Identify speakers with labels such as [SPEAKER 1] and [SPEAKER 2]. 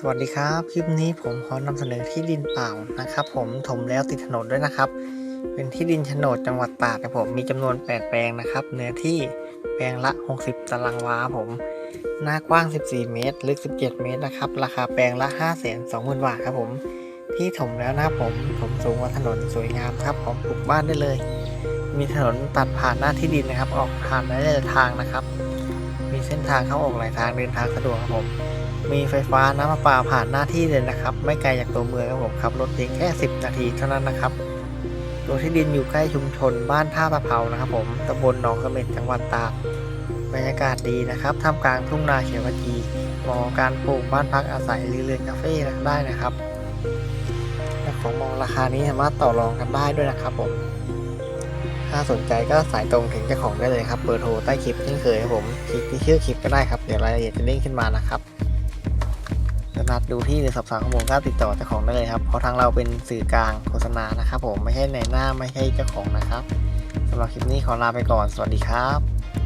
[SPEAKER 1] สวัสดีครับ คลิปนี้ผมขอนำเสนอที่ดินเปล่านะครับ ผมถมแล้วติดถนนด้วยนะครับ เป็นที่ดินโฉนดจังหวัดตากครับผมมีจำนวน 8 แปลงนะครับ เนื้อที่แปลงละ 60 ตารางวาผม หน้ากว้าง 14 เมตร ลึก 17 เมตรนะครับ ราคาแปลงละ 5 2 0 0 0 0 บาทครับผม ที่ถมแล้วนะครับผมถมสูงกว่าถนนสวยงามครับผมปลูกบ้านได้เลย มีถนนตัดผ่านหน้าที่ดินนะครับ ออกผ่านได้หลายทางนะครับ มีเส้นทางเข้าออกหลายทางเดินทางสะดวกครับผม มีไฟฟ้าน้ำประปาผ่านหน้าที่เลยนะครับ ไม่ไกลจากตัวเมืองครับผมขับรถเพียงแค่ 10 นาทีเท่านั้นนะครับตัวที่ดินอยู่ใกล้ชุมชนบ้านท่าตะเภานะครับผมตำบลหนองกระเม็ดจังหวัดตากบรรยากาศดีนะครับท่ามกลางทุ่งนาเขียวขจีเหมาะกับการปลูกบ้านพักอาศัยหรือเรือนคาเฟ่ได้นะครับและของมองราคานี้สามารถต่อรองกันได้ด้วยนะครับผม ถ้าสนใจก็สายตรงถึงเจ้าของได้เลยครับเบอร์โทรใต้คลิปเช่นเคยครับผมคลิกที่ชื่อคลิปก็ได้ครับเดี๋ยวรายละเอียดจะเด้งขึ้นมานะครับนัดดูที่หรือสอบถามข้อมูลก็ติดต่อเจ้าของได้เลยครับเพราะทางเราเป็นสื่อกลางโฆษณานะครับผมไม่ใช่ในหน้าไม่ใช่เจ้าของนะครับสำหรับคลิปนี้ขอลาไปก่อนสวัสดีครับ